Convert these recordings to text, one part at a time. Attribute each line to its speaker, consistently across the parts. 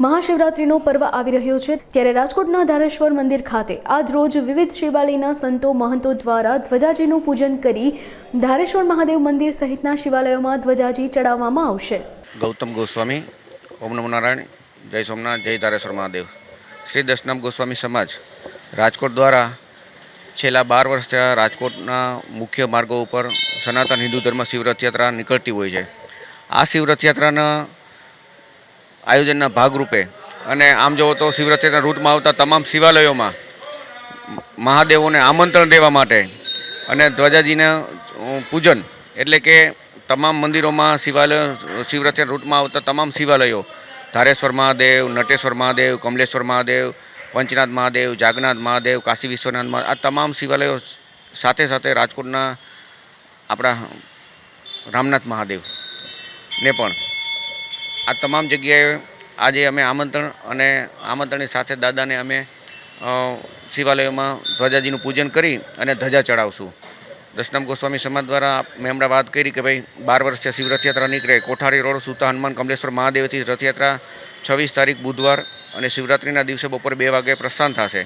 Speaker 1: મહાશિવરાત્રિનો પર્વ આવી રહ્યો છે. ત્યારે રાજકોટના ધારેશ્વર મંદિર ખાતે આજ રોજ વિવિધ શિવાલયના સંતો મહંતો દ્વારા ધ્વજાજીનું પૂજન કરી ધારેશ્વર મહાદેવ મંદિર સહિતના શિવાલયોમાં ધ્વજાજી ચડાવવામાં આવશે.
Speaker 2: ગૌતમ ગોસ્વામી, ઓમ નમો નારાયણ, જય સોમનાથ, જય ધારેશ્વર મહાદેવ. શ્રી દશનામ ગોસ્વામી સમાજ રાજકોટ દ્વારા છેલ્લા બાર વર્ષથી રાજકોટના મુખ્ય માર્ગો ઉપર સનાતન હિન્દુ ધર્મ શિવરથયાત્રા નીકળતી હોય છે. આ શિવરથયાત્રાના આયોજનના ભાગરૂપે. અને આમ જુઓ તો શિવરાત્રિના રૂટમાં આવતા તમામ શિવાલયોમાં મહાદેવોને આમંત્રણ દેવા માટે અને ધ્વજાજીને પૂજન એટલે કે તમામ મંદિરોમાં શિવાલય, શિવરાત્રિના રૂટમાં આવતા તમામ શિવાલયો, ધારેશ્વર મહાદેવ, નટેશ્વર મહાદેવ, કમલેશ્વર મહાદેવ, પંચનાથ મહાદેવ, જાગનાથ મહાદેવ, કાશી વિશ્વનાથ મહાદેવ, આ તમામ શિવાલયો સાથે સાથે રાજકોટના આપણા રામનાથ મહાદેવ ને પણ આ તમામ જગ્યાએ આજે અમે આમંત્રણ અને આમંત્રણની સાથે દાદાને અમે શિવાલયોમાં ધ્વજાજીનું પૂજન કરી અને ધજા ચડાવશું. દશનામ ગોસ્વામી સમાજ દ્વારા મેં હમણાં વાત કરી કે ભાઈ, બાર વર્ષથી શિવરથયાત્રા નીકળે, કોઠારી રોડ સુતા હનુમાન, કમલેશ્વર મહાદેવથી રથયાત્રા છવ્વીસ તારીખ બુધવાર અને શિવરાત્રિના દિવસે બપોરે બે વાગે પ્રસ્થાન થશે.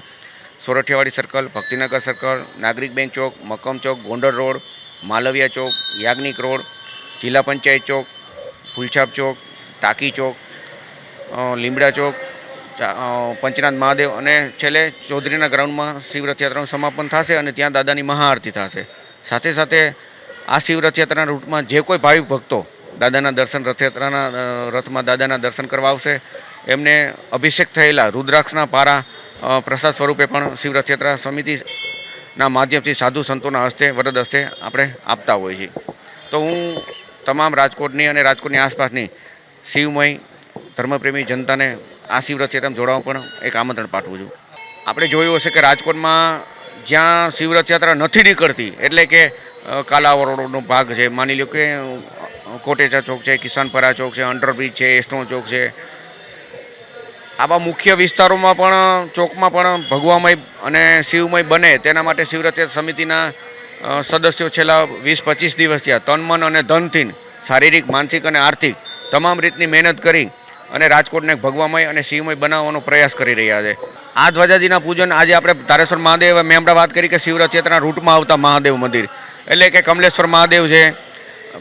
Speaker 2: Sorathiyawadi circle, Bhaktinagar circle, Nagarik bank Chowk, Makkam Chowk, Gondal road, Malviya Chowk, Yagnik road, Jilla Panchayat Chowk, Phulchhab ચોક ટાંકી ચોક લીમડા ચોક પંચનાથ મહાદેવ અને છેલ્લે ચૌધરીના ગ્રાઉન્ડમાં શિવરથયાત્રાનું સમાપન થશે અને ત્યાં દાદાની મહાઆરતી થશે. સાથે સાથે આ શિવરથયાત્રાના રૂટમાં જે કોઈ ભાવિક ભક્તો દાદાના દર્શન રથયાત્રાના રથમાં દાદાના દર્શન કરવા આવશે, એમને અભિષેક થયેલા રુદ્રાક્ષના પારા પ્રસાદ સ્વરૂપે પણ શિવરથયાત્રા સમિતિના માધ્યમથી સાધુ સંતોના હસ્તે, વરદ હસ્તે આપણે આપતા હોઈએ છીએ. તો હું તમામ રાજકોટની અને રાજકોટની આસપાસની શિવમય ધર્મપ્રેમી જનતાને આ શિવરથયાત્રામાં જોડાવા પણ એક આમંત્રણ પાઠવું છું. આપણે જોયું હશે કે રાજકોટમાં જ્યાં શિવરથયાત્રા નથી નીકળતી, એટલે કે કાલાવરોડનો ભાગ છે. માની લો કે કોટેચા ચોક છે કિસાનપરા ચોક છે અંડરબ્રિજ છે એસ્ટો ચોક છે. આવા મુખ્ય વિસ્તારોમાં પણ, ચોકમાં પણ ભગવામય અને શિવમય બને. તેના માટે શિવરથયાત્રા સમિતિના સદસ્યો છેલ્લા વીસ પચીસ દિવસ થયા. તન મન અને ધનથી શારીરિક, માનસિક અને આર્થિક તમામ રીતની મહેનત કરી અને રાજકોટને ભગવામય અને શિવમય બનાવવાનો પ્રયાસ કરી રહ્યા છે. આ ધ્વજાજીના પૂજન આજે આપણે ધારેશ્વર મહાદેવ મેં હમણાં વાત કરી કે શિવરચેતના રૂટમાં આવતા મહાદેવ મંદિર. એટલે કે કમલેશ્વર મહાદેવ છે,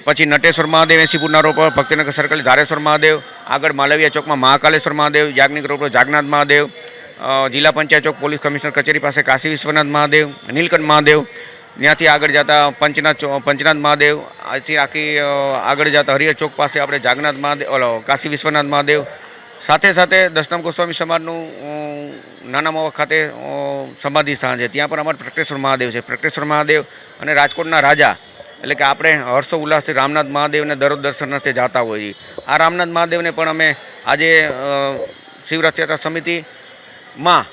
Speaker 2: પછી નટેશ્વર મહાદેવ એસીપુરના રોડ પર ભક્તિનગર સર્કલ ધારેશ્વર મહાદેવ, આગળ માલવિયા ચોકમાં મહાકાલેશ્વર મહાદેવ, યાજ્ઞિક રોડ જાગનાથ મહાદેવ જિલ્લા પંચાયત ચોક, પોલીસ કમિશનર કચેરી પાસે કાશી વિશ્વનાથ મહાદેવ, નીલકંઠ મહાદેવ ત્યાંથી આગળ જતા પંચનાથ પંચનાથ મહાદેવ, આથી આખી આગળ જતા હરિહર ચોક પાસે આપણે જાગનાથ મહાદેવ, ઓલો, કાશી વિશ્વનાથ મહાદેવ. સાથે સાથે દશનામ ગોસ્વામી સમાજનું નાના મોવા ખાતે સમાધિ સ્થાન છે. ત્યાં પણ અમારે પ્રકટેશ્વર મહાદેવ છે. પ્રકટેશ્વર મહાદેવ અને રાજકોટના રાજા, એટલે કે આપણે હર્ષો ઉલ્લાસથી રામનાથ મહાદેવને દરરોજ દર્શનાર્થે જતા હોઈએ છીએ. આ રામનાથ મહાદેવને પણ અમે આજે શિવરથયાત્રા સમિતિમાં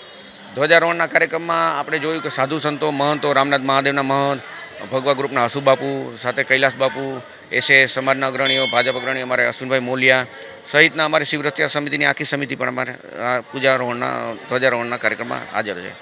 Speaker 2: ધ્વજારોહણના કાર્યક્રમમાં આપણે જોયું કે સાધુ સંતો, મહંતો, રામનાથ મહાદેવના મહંત, ભગવા ગ્રુપના હસુ બાપુ સાથે કૈલાસ બાપુ એસે સમાજના અગ્રણીઓ, ભાજપ અગ્રણીઓ, અમારે અશ્વિનભાઈ મોલિયા સહિતના અમારી શિવરથયાત્રા સમિતિની આખી સમિતિ પણ અમારે પૂજારોહણના, ધ્વજારોહણના કાર્યક્રમમાં હાજર છે.